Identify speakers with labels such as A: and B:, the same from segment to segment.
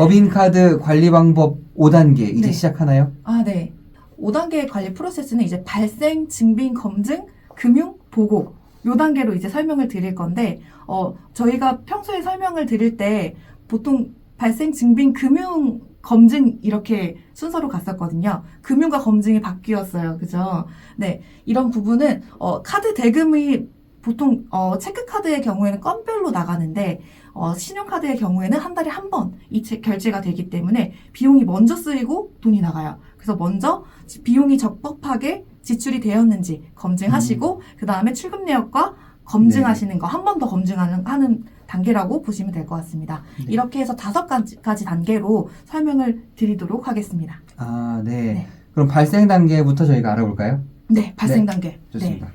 A: 법인카드 관리 방법 5단계 이제
B: 네.
A: 시작하나요?
B: 아, 네. 5단계 관리 프로세스는 이제 발생, 증빙, 검증, 금융, 보고 요 단계로 이제 설명을 드릴 건데 어 저희가 평소에 설명을 드릴 때 보통 발생, 증빙, 금융, 검증 이렇게 순서로 갔었거든요. 금융과 검증이 바뀌었어요. 그죠? 네. 이런 부분은 어 카드 대금이 보통 어 체크카드의 경우에는 건별로 나가는데 어 신용카드의 경우에는 한 달에 한 번 이 결제가 되기 때문에 비용이 먼저 쓰이고 돈이 나가요. 그래서 먼저 지- 비용이 적법하게 지출이 되었는지 검증하시고 그 다음에 출금 내역과 검증하시는 거한 번 더 검증하는 하는 단계라고 보시면 될 것 같습니다.
A: 네.
B: 이렇게 해서 다섯 가지, 단계로 설명을 드리도록 하겠습니다.
A: 아, 네.
B: 네.
A: 그럼 발생 단계부터 저희가 알아볼까요?
B: 네, 발생 단계. 네.
A: 좋습니다.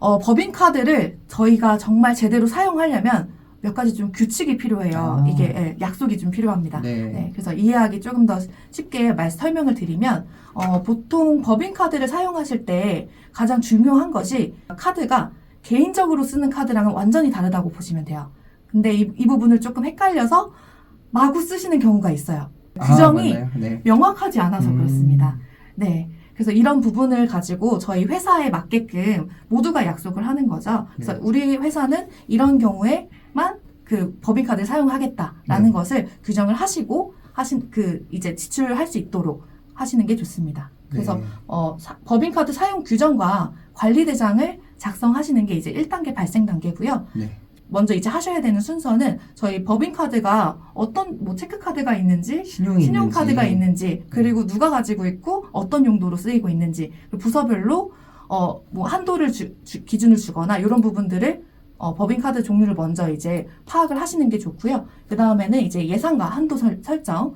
B: 어, 법인 카드를 저희가 정말 제대로 사용하려면 몇 가지 좀 규칙이 필요해요.
A: 아.
B: 이게 예, 약속이 좀 필요합니다.
A: 네.
B: 네, 그래서 이해하기 조금 더 쉽게 말, 설명을 드리면, 어, 보통 법인 카드를 사용하실 때 가장 중요한 것이 카드가 개인적으로 쓰는 카드랑은 완전히 다르다고 보시면 돼요. 근데 이, 이 부분을 조금 헷갈려서 마구 쓰시는 경우가 있어요. 규정이
A: 아? 네.
B: 명확하지 않아서
A: 음.
B: 그렇습니다. 네. 그래서 이런 부분을 가지고 저희 회사에 맞게끔 모두가 약속을 하는 거죠. 그래서
A: 네.
B: 우리 회사는 이런 경우에만 그 법인카드를 사용하겠다라는
A: 네.
B: 것을 규정을 하시고 하신 그 이제 지출을 할수 있도록 하시는 게 좋습니다. 그래서
A: 네.
B: 어, 사- 법인카드 사용 규정과 관리 대장을 작성하시는 게 이제 1단계 발생 단계고요.
A: 네.
B: 먼저 이제 하셔야 되는 순서는 저희 법인카드가 어떤 뭐 체크카드가 있는지
A: 신용이
B: 신용카드가
A: 있는지.
B: 있는지 그리고 누가 가지고 있고 어떤 용도로 쓰이고 있는지 그리고 부서별로 어 뭐 한도를 주, 주- 기준을 주거나 이런 부분들을 어, 법인카드 종류를 먼저 이제 파악을 하시는 게 좋고요. 그 다음에는 이제 예상과 한도 설, 설정,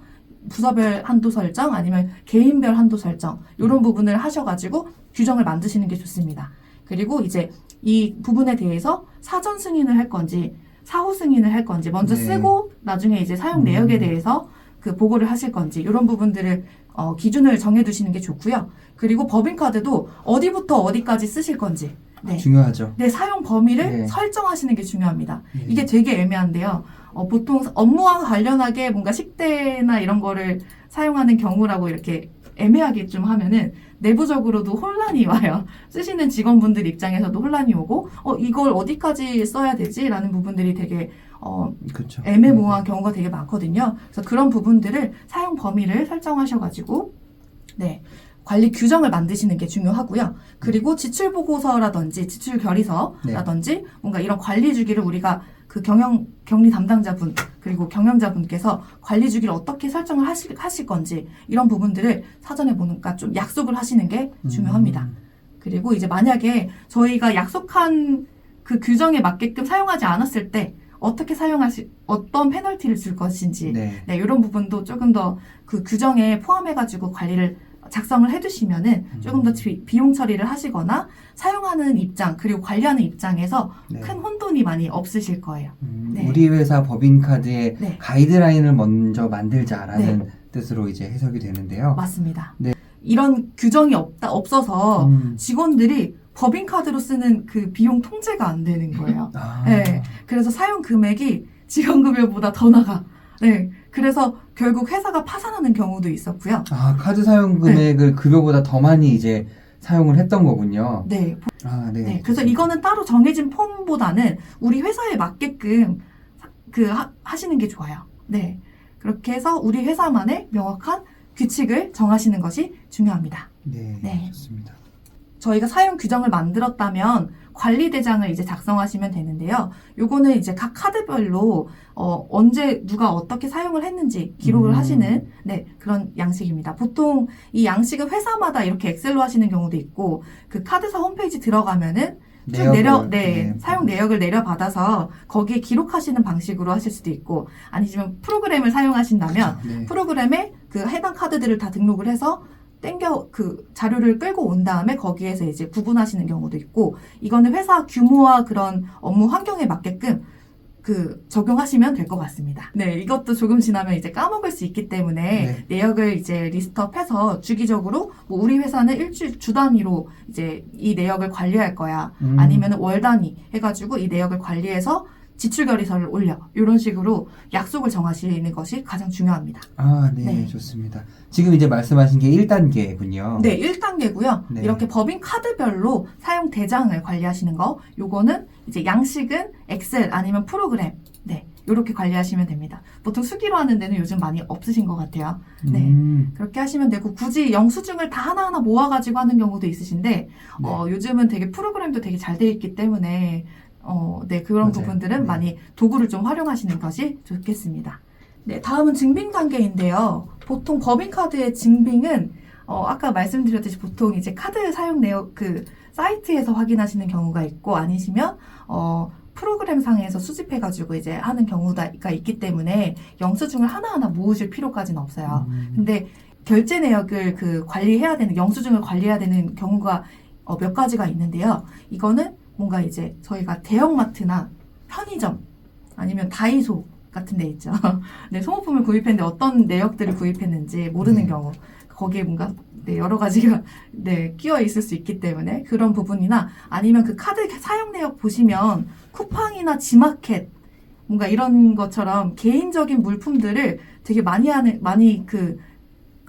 B: 부서별 한도 설정 아니면 개인별 한도 설정 이런 부분을 하셔가지고 규정을 만드시는 게 좋습니다. 그리고 이제 이 부분에 대해서 사전 승인을 할 건지 사후 승인을 할 건지 먼저
A: 네.
B: 쓰고 나중에 이제 사용 내역에
A: 음.
B: 대해서 그 보고를 하실 건지 이런 부분들을 어, 기준을 정해두시는 게 좋고요. 그리고 법인카드도 어디부터 어디까지 쓰실 건지 네.
A: 중요하죠.
B: 네, 사용 범위를
A: 네.
B: 설정하시는 게 중요합니다.
A: 네.
B: 이게 되게 애매한데요. 어, 보통 업무와 관련하게 뭔가 식대나 이런 거를 사용하는 경우라고 이렇게 애매하게 좀 하면은 내부적으로도 혼란이 와요. 쓰시는 직원분들 입장에서도 혼란이 오고, 어, 이걸 어디까지 써야 되지? 라는 부분들이 되게, 어,
A: 그렇죠.
B: 애매모호한 경우가 되게 많거든요. 그래서 그런 부분들을 사용 범위를 설정하셔가지고, 네. 관리 규정을 만드시는 게 중요하고요. 그리고 지출 보고서라든지 지출 결의서라든지 뭔가 이런 관리 주기를 우리가 그 경영 격리 담당자분 그리고 경영자분께서 관리 주기를 어떻게 설정을 하실, 하실 건지 이런 부분들을 사전에 보니까 좀 약속을 하시는 게 중요합니다.
A: 음.
B: 그리고 이제 만약에 저희가 약속한 그 규정에 맞게끔 사용하지 않았을 때 어떻게 사용하시 어떤 페널티를 줄 것인지
A: 네.
B: 네, 이런 부분도 조금 더 그 규정에 포함해가지고 관리를 작성을 해두시면은 조금 더 비- 비용 처리를 하시거나 사용하는 입장 그리고 관리하는 입장에서
A: 네.
B: 큰 혼돈이 많이 없으실 거예요.
A: 음,
B: 네.
A: 우리 회사 법인카드의
B: 네.
A: 가이드라인을 먼저 만들자라는 뜻으로 이제 해석이 되는데요.
B: 맞습니다.
A: 네.
B: 이런 규정이 없다 없어서
A: 음.
B: 직원들이 법인카드로 쓰는 그 비용 통제가 안 되는 거예요.
A: 아.
B: 네. 그래서 사용 금액이 직원급여보다 더 나가. 네. 그래서 결국 회사가 파산하는 경우도 있었고요.
A: 아, 카드 사용 금액을 급여보다 더 많이 이제 사용을 했던 거군요.
B: 네.
A: 아, 네.
B: 네. 그래서 이거는 따로 정해진 폼보다는 우리 회사에 맞게끔 사- 그 하, 하시는 게 좋아요. 네. 그렇게 해서 우리 회사만의 명확한 규칙을 정하시는 것이 중요합니다.
A: 네,
B: 네.
A: 좋습니다.
B: 저희가 사용 규정을 만들었다면 관리 대장을 이제 작성하시면 되는데요. 요거는 이제 각 카드별로 어, 언제 누가 어떻게 사용을 했는지 기록을
A: 음.
B: 하시는 네 그런 양식입니다. 보통 이 양식은 회사마다 이렇게 엑셀로 하시는 경우도 있고 그 카드사 홈페이지 들어가면은 쭉 내려 네,
A: 네,
B: 사용 내역을 내려 받아서 거기에 기록하시는 방식으로 하실 수도 있고 아니면 프로그램을 사용하신다면
A: 그렇죠. 네.
B: 프로그램에 그 해당 카드들을 다 등록을 해서 땡겨 그 자료를 끌고 온 다음에 거기에서 이제 구분하시는 경우도 있고 이거는 회사 규모와 그런 업무 환경에 맞게끔 그 적용하시면 될 것 같습니다. 네, 이것도 조금 지나면 이제 까먹을 수 있기 때문에
A: 네.
B: 내역을 이제 리스트업해서 주기적으로 뭐 우리 회사는 일주일 주 단위로 이제 이 내역을 관리할 거야.
A: 음.
B: 아니면 월 단위 해가지고 이 내역을 관리해서 지출 결의서를 올려 이런 식으로 약속을 정하시는 것이 가장 중요합니다.
A: 아, 네,
B: 네.
A: 좋습니다. 지금 이제 말씀하신 게 1단계군요.
B: 네, 1단계고요.
A: 네.
B: 이렇게 법인 카드별로 사용 대장을 관리하시는 거. 요거는 이제 양식은 엑셀 아니면 프로그램. 네. 요렇게 관리하시면 됩니다. 보통 수기로 하는 데는 요즘 많이 없으신 것 같아요. 네.
A: 음,
B: 그렇게 하시면 되고 굳이 영수증을 다 하나하나 모아가지고 하는 경우도 있으신데
A: 네.
B: 어, 요즘은 되게 프로그램도 되게 잘 돼 있기 때문에 어, 네 그런
A: 맞아요.
B: 부분들은
A: 네.
B: 많이 도구를 좀 활용하시는 것이 좋겠습니다. 네 다음은 증빙 단계인데요. 보통 법인카드의 증빙은 어, 아까 말씀드렸듯이 보통 이제 카드 사용 내역 그 사이트에서 확인하시는 경우가 있고 아니시면 어, 프로그램 상에서 수집해가지고 이제 하는 경우가 있기 때문에 영수증을 하나하나 모으실 필요까지는 없어요.
A: 음,
B: 근데 결제 내역을 그 관리해야 되는 영수증을 관리해야 되는 경우가 어, 몇 가지가 있는데요. 이거는 뭔가 이제 저희가 대형마트나 편의점 아니면 다이소 같은 데 있죠. 네, 소모품을 구입했는데 어떤 내역들을 구입했는지 모르는
A: 네.
B: 경우 거기에 뭔가 네, 여러 가지가 네, 끼어 있을 수 있기 때문에 그런 부분이나 아니면 그 카드 사용 내역 보시면 쿠팡이나 지마켓 뭔가 이런 것처럼 개인적인 물품들을 되게 많이 하는 많이 그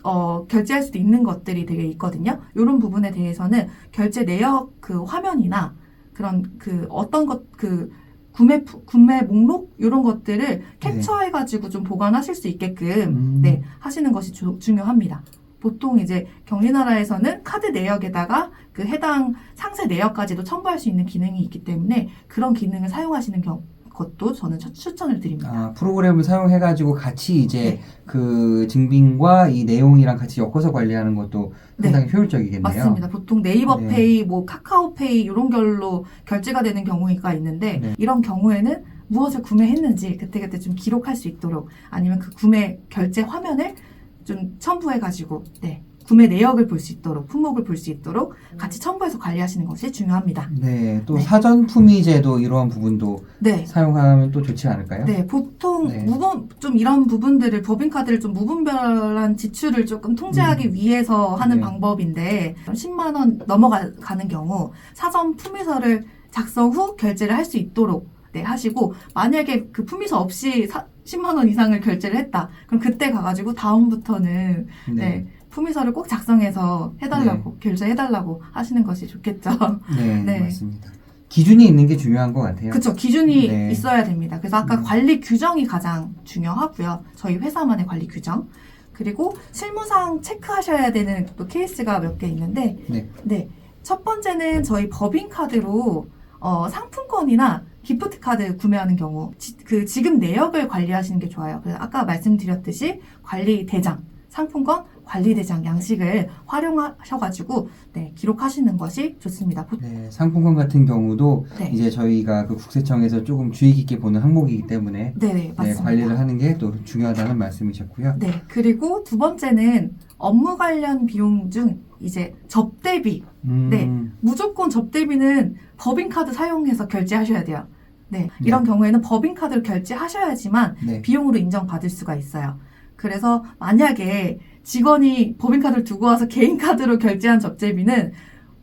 B: 어, 결제할 수도 있는 것들이 되게 있거든요. 이런 부분에 대해서는 결제 내역 그 화면이나 그런 그 어떤 것그 구매 푸- 구매 목록 이런 것들을 캡처해 가지고 좀 보관하실 수 있게끔
A: 음.
B: 네 하시는 것이 주- 중요합니다. 보통 이제 경리나라에서는 카드 내역에다가 그 해당 상세 내역까지도 첨부할 수 있는 기능이 있기 때문에 그런 기능을 사용하시는 경, 것도 저는 추- 추천을 드립니다.
A: 아, 프로그램을 사용해가지고 같이 이제
B: 네.
A: 그 증빙과 이 내용이랑 같이 엮어서 관리하는 것도
B: 네.
A: 상당히 효율적이겠네요.
B: 맞습니다. 보통 네이버
A: 네.
B: 페이, 뭐 카카오페이 이런 걸로 결제가 되는 경우가 있는데
A: 네.
B: 이런 경우에는 무엇을 구매했는지 그때그때 좀 기록할 수 있도록 아니면 그 구매 결제 화면을 좀 첨부해가지고 네 구매 내역을 볼 수 있도록 품목을 볼 수 있도록 같이 첨부해서 관리하시는 것이 중요합니다.
A: 네, 또
B: 네.
A: 사전 품위제도 이러한 부분도
B: 네.
A: 사용하면 또 좋지 않을까요?
B: 네, 보통
A: 네.
B: 무분 좀 이런 부분들을 법인카드를 좀 무분별한 지출을 조금 통제하기 위해서 하는
A: 네.
B: 방법인데 10만 원 넘어가는 경우 사전 품위서를 작성 후 결제를 할 수 있도록 네, 하시고 만약에 그 품위서 없이 사- 10만 원 이상을 결제를 했다. 그럼 그때 가가지고 다음부터는 네, 품위서를 꼭 작성해서 해달라고 결제해달라고 하시는 것이 좋겠죠.
A: 네,
B: 네.
A: 맞습니다. 기준이 있는 게 중요한 것 같아요.
B: 그렇죠. 기준이
A: 네.
B: 있어야 됩니다. 그래서 아까
A: 음.
B: 관리 규정이 가장 중요하고요. 저희 회사만의 관리 규정. 그리고 실무상 체크하셔야 되는 또 케이스가 몇 개 있는데,
A: 네.
B: 첫 번째는 저희 법인카드로 어, 상품권이나 기프트 카드 구매하는 경우 지, 그 지금 내역을 관리하시는 게 좋아요. 그래서 아까 말씀드렸듯이 관리 대장, 상품권 관리 대장 양식을 활용하셔가지고 네, 기록하시는 것이 좋습니다. 보-
A: 네, 상품권 같은 경우도
B: 네,
A: 이제 저희가 그 국세청에서 조금 주의 깊게 보는 항목이기 때문에
B: 네, 네,
A: 네,
B: 맞습니다.
A: 관리를 하는 게 또 중요하다는 말씀이셨고요.
B: 네, 그리고 두 번째는 업무 관련 비용 중 이제 접대비.
A: 음,
B: 네. 무조건 접대비는 법인카드 사용해서 결제하셔야 돼요. 네, 이런 경우에는 법인카드로 결제하셔야지만
A: 네.
B: 비용으로 인정받을 수가 있어요. 그래서 만약에 직원이 법인카드를 두고 와서 개인카드로 결제한 접대비는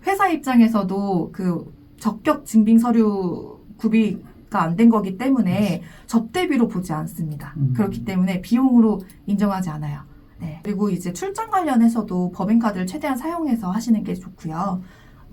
B: 회사 입장에서도 그 적격 증빙 서류 구비가 안 된 거기 때문에 접대비로 보지 않습니다.
A: 음.
B: 그렇기 때문에 비용으로 인정하지 않아요. 네. 그리고 이제 출장 관련해서도 법인카드를 최대한 사용해서 하시는 게 좋고요.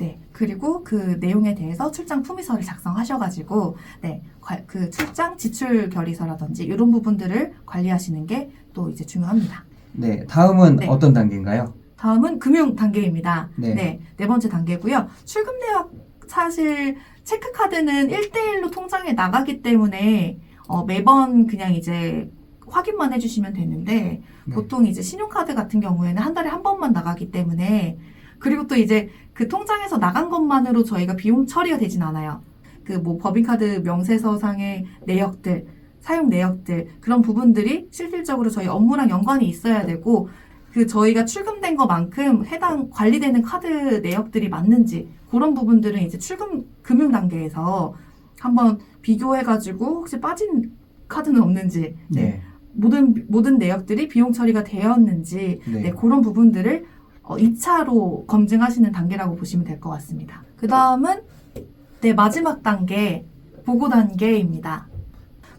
B: 네. 그리고 그 내용에 대해서 출장 품위서를 작성하셔가지고, 네. 과- 그 출장 지출 결의서라든지 이런 부분들을 관리하시는 게 또 이제 중요합니다.
A: 네, 다음은
B: 네.
A: 어떤 단계인가요?
B: 다음은 금융 단계입니다.
A: 네.
B: 네. 네 번째 단계고요. 출금 내역 사실 체크카드는 1대1로 통장에 나가기 때문에 어, 매번 그냥 이제 확인만 해주시면 되는데
A: 네.
B: 보통 이제 신용카드 같은 경우에는 한 달에 한 번만 나가기 때문에 그리고 또 이제 그 통장에서 나간 것만으로 저희가 비용 처리가 되진 않아요. 그 뭐 법인카드 명세서상의 내역들, 사용 내역들 그런 부분들이 실질적으로 저희 업무랑 연관이 있어야 되고 그 저희가 출금된 것만큼 해당 관리되는 카드 내역들이 맞는지 그런 부분들은 이제 출금 금융 단계에서 한번 비교해가지고 혹시 빠진 카드는 없는지 네.
A: 네.
B: 모든 모든 내역들이 비용 처리가 되었는지
A: 네.
B: 네, 그런 부분들을 어, 2차로 검증하시는 단계라고 보시면 될 것 같습니다. 그 다음은 네, 마지막 단계, 보고 단계입니다.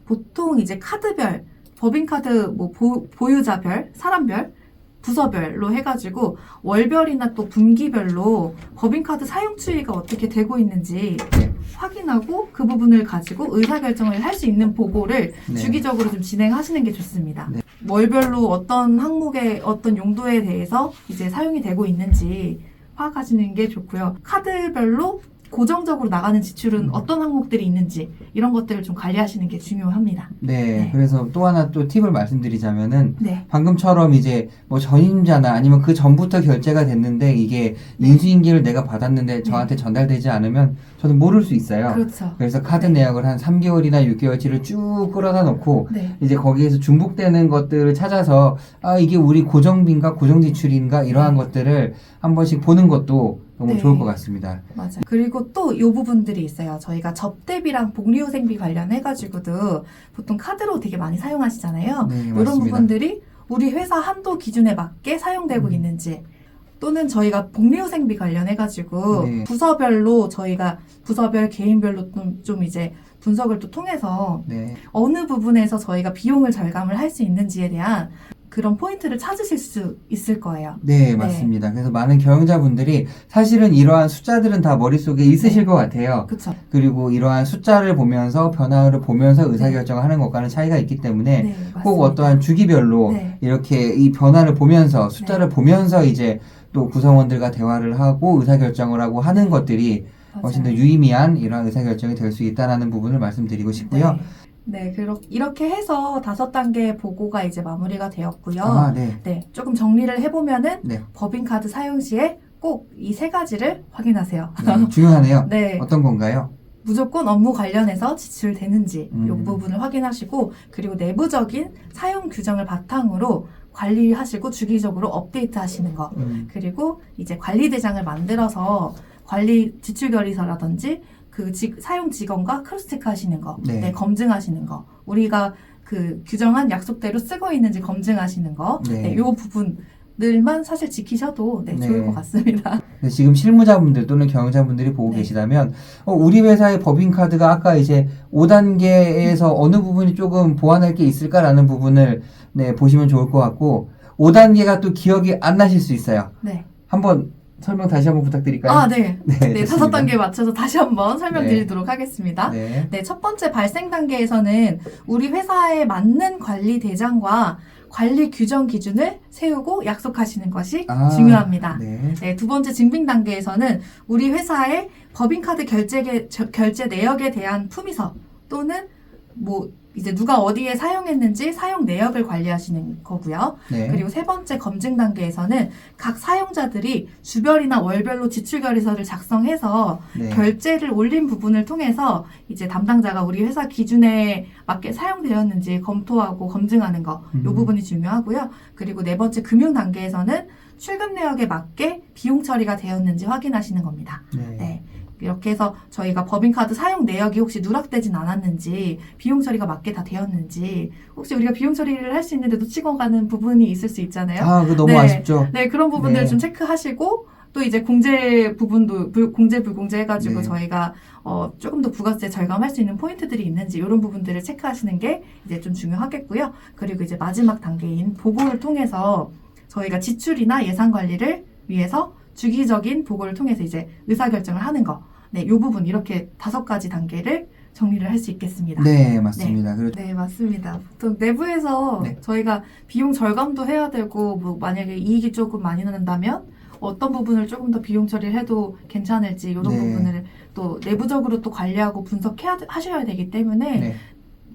B: 보통 이제 카드별, 법인카드 뭐 보, 보유자별, 사람별, 부서별로 해가지고 월별이나 또 분기별로 법인카드 사용 추이가 어떻게 되고 있는지
A: 네.
B: 확인하고 그 부분을 가지고 의사결정을 할 수 있는 보고를
A: 네.
B: 주기적으로 좀 진행하시는 게 좋습니다.
A: 네.
B: 월별로 어떤 항목의 어떤 용도에 대해서 이제 사용이 되고 있는지 파악하시는 게 좋고요. 카드별로 고정적으로 나가는 지출은
A: 음.
B: 어떤 항목들이 있는지 이런 것들을 좀 관리하시는 게 중요합니다.
A: 네,
B: 네.
A: 그래서 또 하나 또 팁을 말씀드리자면은
B: 네.
A: 방금처럼 이제 뭐 전임자나 아니면 그 전부터 결제가 됐는데 이게 인수인계를 내가 받았는데 저한테 전달되지 않으면 저는 모를 수 있어요.
B: 그렇죠.
A: 그래서 카드
B: 네.
A: 내역을 한 3개월이나 6개월치를 쭉 끌어다 놓고
B: 네.
A: 이제 거기에서 중복되는 것들을 찾아서 아 이게 우리 고정비인가 고정지출인가 이러한 것들을 한 번씩 보는 것도 너무
B: 네.
A: 좋을 것 같습니다.
B: 맞아요. 그리고 또이 부분들이 있어요. 저희가 접대비랑 복리후생비 관련해가지고도 보통 카드로 되게 많이 사용하시잖아요.
A: 네,
B: 이런
A: 맞습니다.
B: 부분들이 우리 회사 한도 기준에 맞게 사용되고
A: 음.
B: 있는지 또는 저희가 복리후생비 관련해가지고
A: 네.
B: 부서별로 저희가 부서별 개인별로 좀, 좀 이제 분석을 또 통해서
A: 네,
B: 어느 부분에서 저희가 비용을 절감을 할 수 있는지에 대한 그런 포인트를 찾으실 수 있을 거예요.
A: 네, 맞습니다. 그래서 많은 경영자분들이 사실은 이러한 숫자들은 다 머릿속에 있으실
B: 네.
A: 것 같아요.
B: 그쵸?
A: 그리고 이러한 숫자를 보면서 변화를 보면서 의사결정을 하는 것과는 차이가 있기 때문에
B: 네,
A: 꼭. 어떠한 주기별로
B: 네.
A: 이렇게 이 변화를 보면서 숫자를 보면서 이제 또 구성원들과 대화를 하고 의사결정을 하고 하는 것들이 훨씬 더
B: 맞아요.
A: 유의미한 이러한 의사결정이 될 수 있다라는 부분을 말씀드리고 싶고요.
B: 네. 네, 그렇, 이렇게 해서 다섯 단계 보고가 이제 마무리가 되었고요.
A: 아, 네.
B: 네, 조금 정리를 해보면은
A: 네.
B: 법인카드 사용 시에 꼭 이 세 가지를 확인하세요.
A: 네, 중요하네요.
B: 네,
A: 어떤 건가요?
B: 무조건 업무 관련해서 지출되는지 이
A: 음.
B: 부분을 확인하시고 그리고 내부적인 사용 규정을 바탕으로 관리하시고 주기적으로 업데이트 하시는 거.
A: 음,
B: 그리고 이제 관리 대장을 만들어서 관리 지출 결의서라든지 그 지- 사용 직원과 크로스 체크 하시는 거,
A: 네.
B: 네, 검증하시는 거, 우리가 그 규정한 약속대로 쓰고 있는지 검증하시는 거,
A: 네.
B: 네, 요 부분들만 사실 지키셔도 네,
A: 네.
B: 좋을 것 같습니다.
A: 근데 지금 실무자분들 또는 경영자분들이 보고
B: 네.
A: 계시다면 어, 우리 회사의 법인카드가 아까 이제 5단계에서 어느 부분이 조금 보완할 게 있을까라는 부분을 네, 보시면 좋을 것 같고 5단계가 또 기억이 안 나실 수 있어요.
B: 네.
A: 한번 설명 다시 한번 부탁드릴까요?
B: 아, 네.
A: 네,
B: 네, 다섯. 단계 맞춰서 다시 한번 설명드리도록
A: 네.
B: 하겠습니다.
A: 네.
B: 네, 첫 번째 발생 단계에서는 우리 회사에 맞는 관리 대장과 관리 규정 기준을 세우고 약속하시는 것이
A: 아,
B: 중요합니다.
A: 네.
B: 네, 두 번째 증빙 단계에서는 우리 회사의 법인카드 결제, 결제 내역에 대한 품위서 또는 뭐 이제 누가 어디에 사용했는지 사용 내역을 관리하시는 거고요.
A: 네.
B: 그리고 세 번째 검증 단계에서는 각 사용자들이 주별이나 월별로 지출 결의서를 작성해서
A: 네.
B: 결제를 올린 부분을 통해서 이제 담당자가 우리 회사 기준에 맞게 사용되었는지 검토하고 검증하는 거, 이
A: 음.
B: 부분이 중요하고요. 그리고 네 번째 금융 단계에서는 출금 내역에 맞게 비용 처리가 되었는지 확인하시는 겁니다.
A: 네.
B: 네. 이렇게 해서 저희가 법인카드 사용 내역이 혹시 누락되진 않았는지, 비용 처리가 맞게 다 되었는지, 혹시 우리가 비용 처리를 할 수 있는데 놓치고 가는 부분이 있을 수 있잖아요.
A: 아, 그 너무
B: 네.
A: 아쉽죠.
B: 네, 그런 부분들을
A: 네.
B: 좀 체크하시고, 또 이제 공제 부분도, 불- 공제, 불공제 해가지고
A: 네.
B: 저희가, 어, 조금 더 부가세 절감할 수 있는 포인트들이 있는지, 이런 부분들을 체크하시는 게 이제 좀 중요하겠고요. 그리고 이제 마지막 단계인 보고를 통해서 저희가 지출이나 예산 관리를 위해서 주기적인 보고를 통해서 이제 의사결정을 하는 거. 네, 요 부분 이렇게 다섯 가지 단계를 정리를 할 수 있겠습니다.
A: 네, 맞습니다. 그리고
B: 네, 맞습니다. 보통 내부에서
A: 네.
B: 저희가 비용 절감도 해야 되고, 뭐, 만약에 이익이 조금 많이 난다면, 어떤 부분을 조금 더 비용 처리를 해도 괜찮을지, 이런
A: 네.
B: 부분을 또 내부적으로 또 관리하고 분석해야, 하셔야 되기 때문에,
A: 네.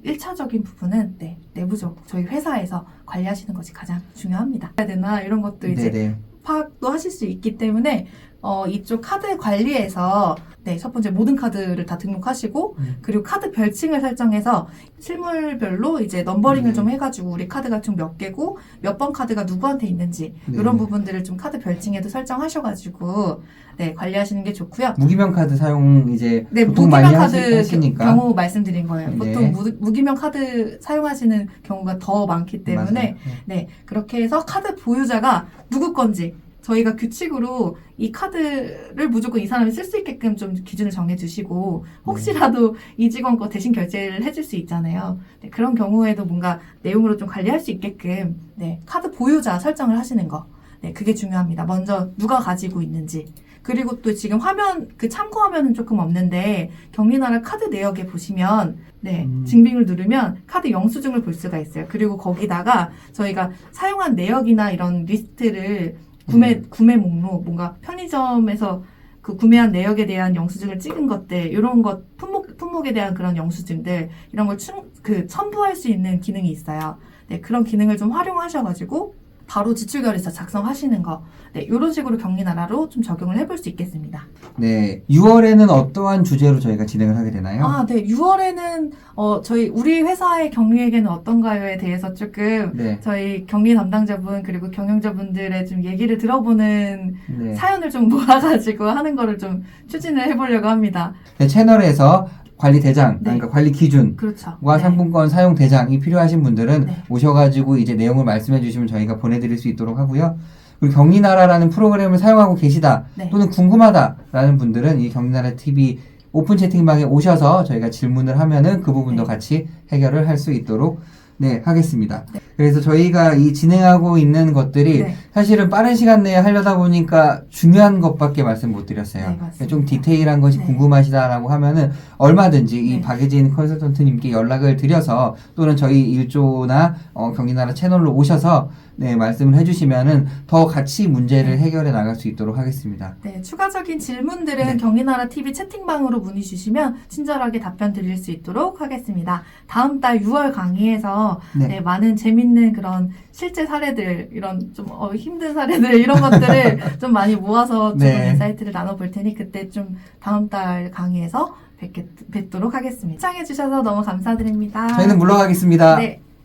B: 일 1차적인 부분은, 네, 내부적, 저희 회사에서 관리하시는 것이 가장 중요합니다. 해야 되나, 이런 것도 이제
A: 네, 네.
B: 파악도 하실 수 있기 때문에, 어, 이쪽 카드 관리에서, 네, 첫 번째 모든 카드를 다 등록하시고,
A: 음.
B: 그리고 카드 별칭을 설정해서 실물별로 이제 넘버링을
A: 네.
B: 좀 해가지고 우리 카드가 총 몇 개고 몇 번 카드가 누구한테 있는지
A: 네.
B: 이런 부분들을 좀 카드 별칭에도 설정하셔가지고 네 관리하시는 게 좋고요.
A: 무기명 카드 사용 이제
B: 네
A: 보통
B: 무기명
A: 많이
B: 카드
A: 하시, 하시니까
B: 경우 말씀드린 거예요.
A: 네.
B: 보통 무, 무기명 카드 사용하시는 경우가 더 많기 때문에
A: 맞아요. 네.
B: 네 그렇게 해서 카드 보유자가 누구 건지 저희가 규칙으로 이 카드를 무조건 이 사람이 쓸 수 있게끔 좀 기준을 정해 주시고 혹시라도 이 직원 거 대신 결제를 해줄 수 있잖아요. 네, 그런 경우에도 뭔가 내용으로 좀 관리할 수 있게끔 네, 카드 보유자 설정을 하시는 거. 네, 그게 중요합니다. 먼저 누가 가지고 있는지. 그리고 또 지금 화면, 그 참고 화면은 조금 없는데, 경리나라 카드 내역에 보시면, 네,
A: 음.
B: 증빙을 누르면 카드 영수증을 볼 수가 있어요. 그리고 거기다가 저희가 사용한 내역이나 이런 리스트를 구매, 구매 목록, 뭔가 편의점에서 그 구매한 내역에 대한 영수증을 찍은 것들, 이런 것, 품목, 품목에 대한 그런 영수증들, 이런 걸 충, 그, 첨부할 수 있는 기능이 있어요. 네, 그런 기능을 좀 활용하셔가지고, 바로 지출결의서 작성하시는 거. 네, 이런 식으로 격리 나라로 좀 적용을 해볼 수 있겠습니다.
A: 네. 6월에는 어떠한 주제로 저희가 진행을 하게 되나요?
B: 아, 네. 6월에는, 어, 저희, 우리 회사의 격리에게는 어떤가요에 대해서 조금
A: 네.
B: 저희 격리 담당자분 그리고 경영자분들의 좀 얘기를 들어보는
A: 네.
B: 사연을 좀 모아가지고 하는 거를 좀 추진을 해보려고 합니다.
A: 네, 채널에서 관리 대장,
B: 네.
A: 그러니까 관리 기준,
B: 그렇죠.
A: 과
B: 네.
A: 상품권 사용 대장이 필요하신 분들은
B: 네.
A: 오셔가지고 이제 내용을 말씀해 주시면 저희가 보내드릴 수 있도록 하고요. 그리고 경리나라라는 프로그램을 사용하고 계시다
B: 네.
A: 또는 궁금하다라는 분들은 이 경리나라 TV 오픈 채팅방에 오셔서 저희가 질문을 하면은 그 부분도
B: 네.
A: 같이 해결을 할 수 있도록 네 하겠습니다. 그래서 저희가 이 진행하고 있는 것들이
B: 네.
A: 사실은 빠른 시간 내에 하려다 보니까 중요한 것밖에 말씀 못 드렸어요.
B: 네, 맞습니다.
A: 좀 디테일한 것이
B: 네.
A: 궁금하시다라고 하면은 얼마든지 이
B: 네.
A: 박예진 컨설턴트님께 연락을 드려서 또는 저희 일조나 어, 경기나라 채널로 오셔서 네, 말씀을 해주시면은 더 같이 문제를
B: 네.
A: 해결해 나갈 수 있도록 하겠습니다.
B: 네, 추가적인 질문들은
A: 네.
B: 경리나라 TV 채팅방으로 문의 주시면 친절하게 답변 드릴 수 있도록 하겠습니다. 다음 달 6월 강의에서
A: 네.
B: 네, 많은 재밌는 그런 실제 사례들, 이런 좀 어, 힘든 사례들, 이런 것들을 좀 많이 모아서 좋은
A: 네.
B: 인사이트를 나눠볼 테니 그때 좀 다음 달 강의에서 뵙게, 뵙도록 하겠습니다. 시청해주셔서 너무 감사드립니다.
A: 저희는 물러가겠습니다.
B: 네,